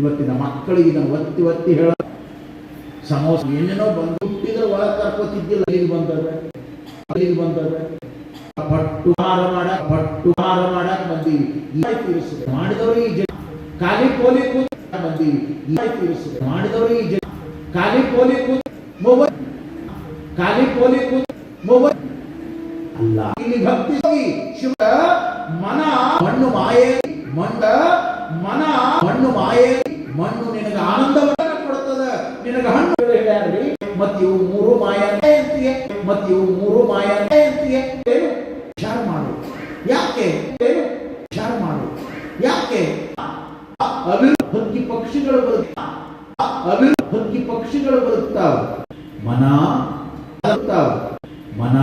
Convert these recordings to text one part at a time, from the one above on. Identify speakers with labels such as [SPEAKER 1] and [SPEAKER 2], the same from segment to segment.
[SPEAKER 1] ಇವತ್ತಿನ ಮಕ್ಕಳಿಗೆ ಇದನ್ನು ಒತ್ತಿ ಒತ್ತಿ ಹೇಳ. ಸಮೋಸ ಏನೇನೋ ಬಂದು ಹುಟ್ಟಿದ್ರೆ ಒಳಗೆ ಕರ್ಕೋತಿದ್ದಿಲ್ಲ. ಅಲ್ಲಿಗೆ ಬಂದವ್ರೆ? ಅಲ್ಲಿಗೆ ಬಂದವ್ರೆ? ಪಟ್ಟು ಹಾರ ಮಾಡ, ಪಟ್ಟು ಹಾರ ಮಾಡಕ್ ಬಂದೀವಿ. ತೀರಿಸಿದೆ. ಮಾಡಿದವರು ಈ ಜನ ಖಾಲಿ ಪೋಲಿ ಕೂತ್ ಬಂದೀವಿ. ತೀರಿಸಿದೆ. ಮಾಡಿದವರು ಈ ಜನ ಖಾಲಿ ಪೋಲಿ ಕೂತ್ ಮೊಬೈಲ್ ಖಾಲಿ ಪೋಲಿ ಕೂತ್ ಮೊಬೈಲ್ ಅಲ್ಲ. ಇಲ್ಲಿ ಭಕ್ತಿ ಶಿವ ಮನ, ಮಣ್ಣು ಮಾಯೆ, ಮಂಡ, ಮನ ಮಣ್ಣು ಮಾಯೆ ಮಣ್ಣು ನಿನಗೆ ಆನಂದವನ್ನ ಕೊಡುತ್ತದೆ. ನಿನಗೆ ಹಣ್ಣು ಹೇಳ್ಯಾರ್ರಿ ಮತ್ ಇವು ಮೂರು ಮಾಯ ಅಂತೀಯ. ಮತ್ ಇವು ಮೂರು ಮಾಯ ಅಂತೀಯ. ಏನು? ವಿಚಾರ ಮಾಡು. ಯಾಕೆ? ಏನು? ವಿಚಾರ ಮಾಡು. ಯಾಕೆ? ಅಭಿವೃದ್ಧಿ ಪಕ್ಷಿಗಳು ಬರುತ್ತಾವ ಅಭಿವೃದ್ಧಿ ಪಕ್ಷಿಗಳು ಬರುತ್ತಾವ ಮನ ಬರುತ್ತಾವ ಮನ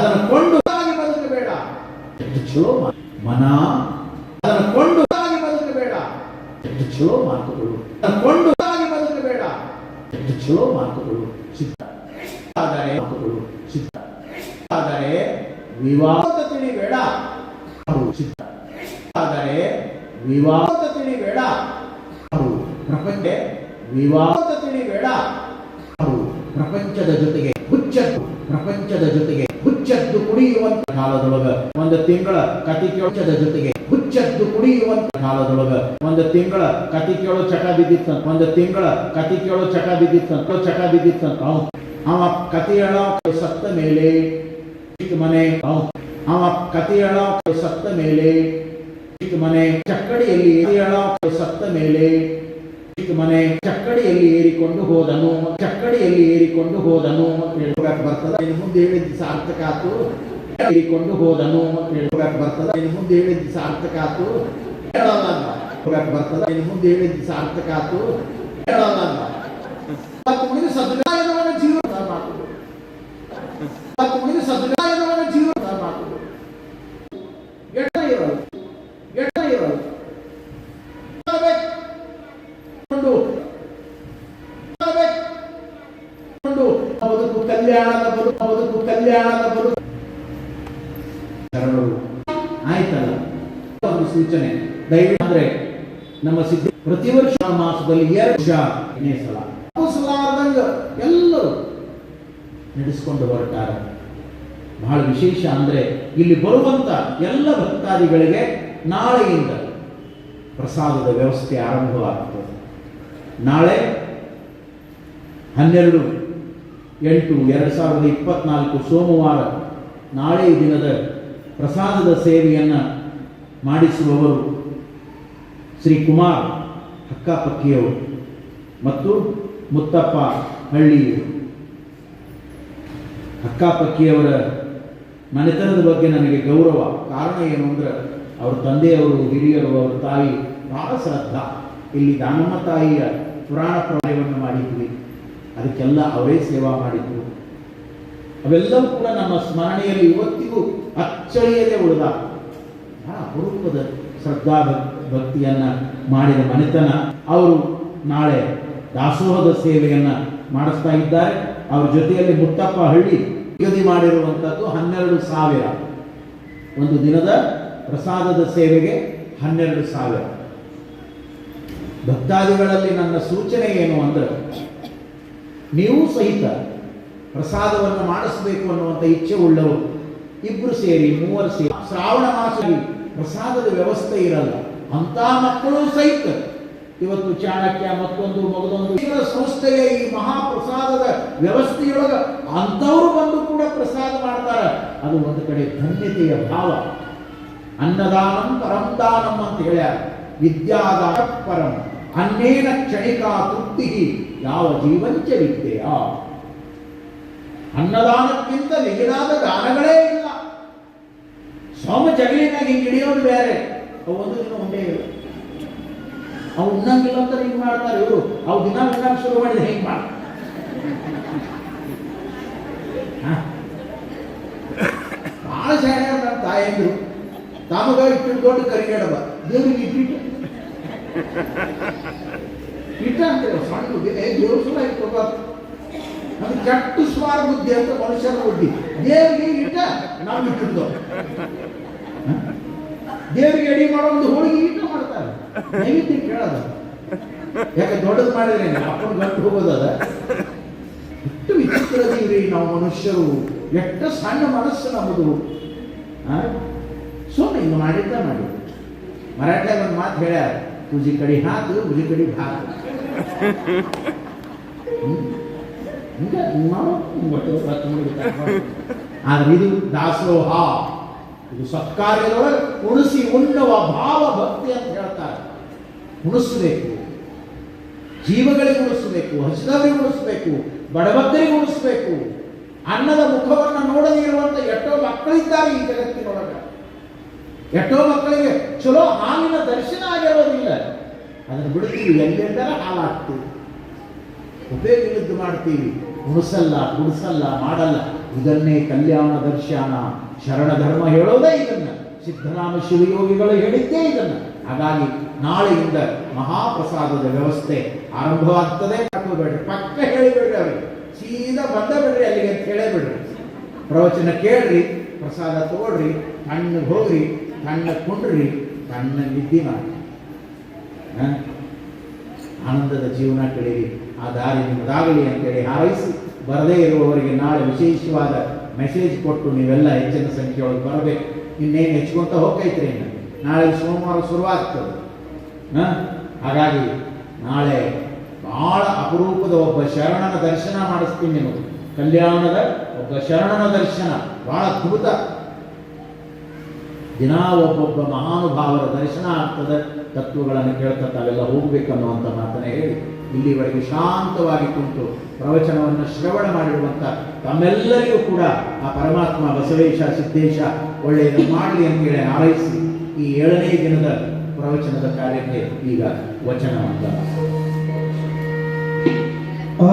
[SPEAKER 1] ಅದನ್ನು ಕೊಂಡು ಆಗಿ ಬದುಕಬೇಡ ಎಷ್ಟು ಚಲೋ ಮಾತು. ಮನ ಅದನ್ನು ಕೊಂಡು ಆಗಿ ಬದುಕಬೇಡ ಎಷ್ಟು ಚಲೋ ಮಾತುಗಳು ಅದನ್ನು ಕೊಂಡು ಆಗಿ ಬದುಕಬೇಡ ಎಷ್ಟು ಚಲೋ ಮಾತುಗಳು ಸಿದ್ಧ ಆದರೆ ಮಾತುಗಳು ಸಿದ್ಧ ಆದರೆ ವಿವಾದ ತಿಳಿ ಬೇಡ. ಆದರೆ ವಿವಾದ ತಿಳಿ ಬೇಡ. ಪ್ರಪಂಚ ವಿವಾದ ತಿಳಿ ಬೇಡ. ಪ್ರಪಂಚದ ಜೊತೆಗೆ ಹುಚ್ಚದ್ದು, ಪ್ರಪಂಚದ ಜೊತೆಗೆ ಹುಚ್ಚದ್ದು ಕುಡಿಯುವಂತ ಕಾಲದೊಳಗ ಒಂದು ತಿಂಗಳ ಕತಿ ಕೇಳದ ಜೊತೆಗೆ ಹುಚ್ಚದ್ದು ಕುಡಿಯುವಂತ ಕಾಲದೊಳಗ ಒಂದು ತಿಂಗಳ ಕತಿ ಕೇಳೋ ಚಟ ಬಿದ್ದಿತ್ತ. ಒಂದು ತಿಂಗಳ ಕತಿ ಕೇಳೋ ಚಟ ಬಿದ್ದಿತ್ತ. ಚಟ ಬಿದ್ದಿತ್ತ. ಅವ ಕತಿ ಹೇಳೋ ಸತ್ತ ಮೇಲೆ ಮನೆ ಅವ ಹೇಳೋ ಸತ್ತ ಮೇಲೆ ಮನೆ ಚಕ್ಕಡಿಯಲ್ಲಿ ಕತಿ ಹೇಳೋ ಸತ್ತ ಮೇಲೆ ಮನೆ ಚಕ್ಕಡಿಯಲ್ಲಿ ಏರಿಕೊಂಡು ಹೋದನು ಚಕ್ಕಡಿಯಲ್ಲಿ ಏರಿಕೊಂಡು ಹೋದನು ಬರ್ತದ ಮುಂದೆ ಹೇಳಿದ್ದು ಸಾರ್ಥಕ ಆತು ಏರಿಕೊಂಡು ಹೋದನು ಹೇಳೋಕೆ ಬರ್ತದ ಇನ್ನು ಮುಂದೆ ಹೇಳಿದ್ದು ಸಾರ್ಥಕ ಆತು ಹೇಳಲ್ಲ. ಹೋಗಕ್ ಬರ್ತದ ಇನ್ನು ಮುಂದೆ ಹೇಳಿದ್ದು ಸಾರ್ಥಕ ಆತು ಹೇಳಲ್ಲ. ಜೀವನ ಸದ್ಗಾಯದವನ ಜೀವನದ ಮಾತುಗಳು ಮತ್ತು ಉಳಿದ ಸದ್ಗಾಯದವನ ಜೀವನದ ಮಾತುಗಳು ಎಟ್ಟ ಇರಲ್ಲ ಎಟ್ಟ ಇರಲ್ಲ ಕೊಂಡು ಕೊಂಡು ಕಲ್ಯಾಣದ ಆಯ್ತಲ್ಲ ಒಂದು ಸೂಚನೆ ನಮ್ಮ ಸಿದ್ಧ ಪ್ರತಿ ವರ್ಷ ಮಾಸದಲ್ಲಿ ಎರಡು ಸಲ ಎಲ್ಲರೂ ನಡೆಸಿಕೊಂಡು ಹೊರಟಾರೆ ಬಹಳ ವಿಶೇಷ ಅಂದ್ರೆ ಇಲ್ಲಿ ಬರುವಂತ ಎಲ್ಲ ಭಕ್ತಾದಿಗಳಿಗೆ ನಾಳೆಯಿಂದ ಪ್ರಸಾದದ ವ್ಯವಸ್ಥೆ ಆರಂಭವಾಗುತ್ತದೆ ನಾಳೆ ಹನ್ನೆರಡು, ಎಂಟು, ಎರಡು ಸಾವಿರದ ಇಪ್ಪತ್ನಾಲ್ಕು ಸೋಮವಾರ ನಾಳೆ ದಿನದ ಪ್ರಸಾದದ ಸೇವೆಯನ್ನು ಮಾಡಿಸುವವರು ಶ್ರೀ ಕುಮಾರ್ ಹಕ್ಕಾಪಕ್ಕಿಯವರು ಮತ್ತು ಮುತ್ತಪ್ಪ ಹಳ್ಳಿಯವರು ಹಕ್ಕಾಪಕ್ಕಿಯವರ ಮನೆತನದ ಬಗ್ಗೆ ನನಗೆ ಗೌರವ. ಕಾರಣ ಏನು ಅಂದ್ರೆ ಅವ್ರ ತಂದೆಯವರು, ಹಿರಿಯರು, ಅವ್ರ ತಾಯಿ ಬಹಳ ಶ್ರದ್ಧಾ. ಇಲ್ಲಿ ದಾನಮ್ಮ ತಾಯಿಯ ಪುರಾಣ ಪ್ರಳಯವನ್ನು ಮಾಡಿದ್ವಿ. ಅದಕ್ಕೆಲ್ಲ ಅವರೇ ಸೇವಾ ಮಾಡಿದ್ರು. ಅವೆಲ್ಲವೂ ಕೂಡ ನಮ್ಮ ಸ್ಮರಣೆಯಲ್ಲಿ ಇವತ್ತಿಗೂ ಅಚ್ಚಳಿಯದೆ ಉಳಿದ ಬಹಳ ಅಪರೂಪದ ಶ್ರದ್ಧಾ ಭಕ್- ಭಕ್ತಿಯನ್ನ ಮಾಡಿದ ಮನೆತನ. ಅವರು ನಾಳೆ ದಾಸೋಹದ ಸೇವೆಯನ್ನ ಮಾಡಿಸ್ತಾ ಇದ್ದಾರೆ. ಅವ್ರ ಜೊತೆಯಲ್ಲಿ ಮುತ್ತಪ್ಪ ಹಳ್ಳಿ ನಿಗದಿ ಮಾಡಿರುವಂಥದ್ದು ಹನ್ನೆರಡು ಸಾವಿರ. ಒಂದು ದಿನದ ಪ್ರಸಾದದ ಸೇವೆಗೆ ಹನ್ನೆರಡು ಸಾವಿರ. ಭಕ್ತಾದಿಗಳಲ್ಲಿ ನನ್ನ ಸೂಚನೆ ಏನು ಅಂದರೆ, ನೀವು ಸಹಿತ ಪ್ರಸಾದವನ್ನು ಮಾಡಿಸಬೇಕು ಅನ್ನುವಂಥ ಇಚ್ಛೆ ಉಳ್ಳವರು ಇಬ್ಬರು ಸೇರಿ, ಮೂವರು ಸೇರಿ, ಶ್ರಾವಣ ಮಾಸದಲ್ಲಿ ಪ್ರಸಾದದ ವ್ಯವಸ್ಥೆ ಇರಲ್ಲ. ಅಂತ ಮಕ್ಕಳು ಸಹಿತ ಇವತ್ತು ಚಾಣಕ್ಯ ಮತ್ತೊಂದು, ಮಗದೊಂದು ಸಂಸ್ಥೆಯ ಈ ಮಹಾಪ್ರಸಾದದ ವ್ಯವಸ್ಥೆಯೊಳಗ ಅಂಥವ್ರು ಬಂದು ಕೂಡ ಪ್ರಸಾದ ಮಾಡ್ತಾರೆ. ಅದು ಒಂದು ಕಡೆ ಧನ್ಯತೆಯ ಭಾವ. ಅನ್ನದಾನಂ ಪರಂದಾನಂ ಅಂತ ಹೇಳ್ಯಾರ. ವಿದ್ಯಾದಾನ ಪರಂ. ಅನ್ನೇನ ಕ್ಷಣಿಕಾ ತೃಪ್ತಿ ಯಾವ ಜೀವಂಚ ವಿದ್ಯೆಯ? ಅನ್ನದಾನಕ್ಕಿಂತ ಮಿಗಿಲಾದ ದಾನಗಳೇ ಇಲ್ಲ. ಸೋಮ ಜಗಳಿನಾಗ ಹಿಂಗೆ ಹಿಡಿಯೋದು ಬೇರೆ. ಅವು ಒಂದು ದಿನ ಒಂದೇ ಇಲ್ಲ. ಅವು ಉಣ್ಣಂಗಿಲ್ಲ ಅಂತ ಹಿಂಗೆ ಮಾಡ್ತಾರೆ ಇವರು. ಅವು ದಿನ ಉಣ್ಣಕ್ಕೆ ಶುರು ಮಾಡಿದ್ರೆ ಹೆಂಗೆ ಮಾಡ್ತಾರೆ. ಭಾಳ ಶಾಲೆ ನಮ್ಮ ನನ್ನ ತಮಗ ಇಟ್ಟು ದೊಡ್ಡ ಕರಿಗಡಬ ದೇವ್ರಿಗೆ ಇಟ್ಟಿಟ್ಟ ಇಟ್ಟ ಅಂತೇವೆ ಸಣ್ಣ ಏ, ದೇವ್ರ ಸುಲ ಇಟ್ಕೋಬಾರ್ದು ಕೆಟ್ಟ ಸ್ವಾರ ಬುದ್ಧಿ ಅಂತ ಮನುಷ್ಯನ ಬುದ್ಧಿ. ದೇವ್ರಿಗೆ ಇಟ್ಟ ನಾವು ಇಟ್ಟಿದ್ದು ದೇವರಿಗೆ ಅಡಿ ಮಾಡೋ ಒಂದು ಹೋಳಿಗೆ ಇಟ್ಟ ಮಾಡ್ತಾರೆ. ನೈವೇದ್ಯ ಕೇಳೋದು. ಯಾಕೆ ದೊಡ್ಡದು ಮಾಡಿದ್ರೆ ಅಪ್ಪನ ಗಂಟು ಹೋಗೋದದ ಎಷ್ಟು ವಿಚಿತ್ರ ಜೀವಿ ನಾವು ಮನುಷ್ಯರು. ಎಷ್ಟು ಸಣ್ಣ ಮನಸ್ಸು ನಮ್ಮದು. ಹಿಂಗೆ ಮಾಡಿದ್ದ ಮಾಡಿ ಮರಾಠ್ಯಾಗ ಒಂದು ಮಾತು ಹೇಳ್ಯಾರ, ತುಜಿ ಕಡಿ ಹಾಕು ಉಜಿ ಕಡಿ ಹಾಕು ಆದ್ರೆ ಇದು ದಾಸೋಹ. ಇದು ಸತ್ಕಾರ್ಯದೊಳಗೆ ಉಣಿಸಿ ಉಣ್ಣುವ ಭಾವ ಭಕ್ತಿ ಅಂತ ಹೇಳ್ತಾರೆ. ಉಣಿಸ್ಬೇಕು ಜೀವಗಳಿಗೆ ಉಣಿಸ್ಬೇಕು, ಹಸಿದವರಿಗೆ ಉಣಿಸ್ಬೇಕು ಬಡಬಗ್ಗರಿಗೆ ಉಣಿಸ್ಬೇಕು. ಅನ್ನದ ಮುಖವನ್ನು ನೋಡದೇ ಇರುವಂತ ಎಷ್ಟೋ ಮಕ್ಕಳಿದ್ದಾರೆ ಈ ಜಗತ್ತಿನೊಳಗೆ ಎಷ್ಟೋ ಮಕ್ಕಳಿಗೆ, ಚಲೋ ಹಾಲಿನ ದರ್ಶನ ಆಗಿರೋದಿಲ್ಲ. ಅದನ್ನು ಬಿಡ್ತೀವಿ ಎಲ್ಲೆಂದರ ಹಾಲಾಗ್ತೀವಿ ಉಪಯೋಗ ವಿರುದ್ಧ ಮಾಡ್ತೀವಿ, ಉಣಿಸಲ್ಲ, ಗುಡಿಸಲ್ಲ, ಮಾಡಲ್ಲ. ಇದನ್ನೇ ಕಲ್ಯಾಣ ದರ್ಶನ. ಶರಣ ಧರ್ಮ ಹೇಳೋದೇ ಇದನ್ನ. ಸಿದ್ಧರಾಮ ಶಿವಯೋಗಿಗಳು ಹೇಳಿದ್ದೇ ಇದನ್ನ. ಹಾಗಾಗಿ ನಾಳೆಯಿಂದ ಮಹಾಪ್ರಸಾದದ ವ್ಯವಸ್ಥೆ ಆರಂಭವಾಗ್ತದೆ ಹಾಕೋಬೇಡ್ರಿ ಪಕ್ಕ ಹೇಳಿಬಿಡ್ರಿ ಅವರು. ಸೀದಾ ಬಂದ ಬಿಡ್ರಿ ಅಲ್ಲಿಗೆ ಅಂತ ಹೇಳೇ ಪ್ರವಚನ ಕೇಳ್ರಿ, ಪ್ರಸಾದ ತಗೊಳ್ರಿ ಹಣ್ಣು ಹೋಗ್ರಿ ತಣ್ಣ ಕುಂಡ್ರಿ ತನ್ನ ನಿದ್ದೆ ಮಾಡಿ? ಆನಂದದ ಜೀವನ ಕಳೀರಿ. ಆ ದಾರಿ ನಿಮ್ಮದಾಗಲಿ ಅಂತೇಳಿ ಹಾರೈಸಿ. ಬರದೇ ಇರುವವರಿಗೆ ನಾಳೆ ವಿಶೇಷವಾದ ಮೆಸೇಜ್ ಕೊಟ್ಟು ನೀವೆಲ್ಲ ಹೆಚ್ಚಿನ ಸಂಖ್ಯೆಯೊಳಗೆ ಬರಬೇಕು. ಇನ್ನೇನು ಹೆಚ್ಕೊಂತ ಹೋಗ್ತೈತ್ರಿ ನಾಳೆ ಸೋಮವಾರ ಶುರುವಾಗ್ತದೆ? ಹಾಗಾಗಿ ನಾಳೆ ಬಹಳ ಅಪರೂಪದ ಒಬ್ಬ ಶರಣನ ದರ್ಶನ ಮಾಡಿಸ್ತೀನಿ ನಿಮಗೆ. ಕಲ್ಯಾಣದ ಒಬ್ಬ ಶರಣನ ದರ್ಶನ. ಬಹಳ ಅದ್ಭುತ. ದಿನ ಒಬ್ಬೊಬ್ಬ ಮಹಾನುಭಾವರ ದರ್ಶನ ಆಗ್ತದೆ. ತತ್ವಗಳನ್ನು ಕೇಳ್ತಾ ತಾವೆಲ್ಲ ಹೋಗ್ಬೇಕನ್ನುವಂಥ ಮಾತನ್ನ ಹೇಳಿ, ಇಲ್ಲಿವರೆಗೆ ಶಾಂತವಾಗಿ ಕುಂತು ಪ್ರವಚನವನ್ನು ಶ್ರವಣ ಮಾಡಿರುವಂಥ ತಮ್ಮೆಲ್ಲರಿಗೂ ಕೂಡ ಆ ಪರಮಾತ್ಮ ಬಸವೇಶ ಸಿದ್ದೇಶ ಒಳ್ಳೆಯದು ಮಾಡಲಿ ಅಂತೇಳಿ ಹಾರೈಸಿ ಈ ಏಳನೇ ದಿನದ ಪ್ರವಚನದ ಕಾರ್ಯಕ್ಕೆ ಈಗ ವಚನ ಅಂತ.
[SPEAKER 2] ಆ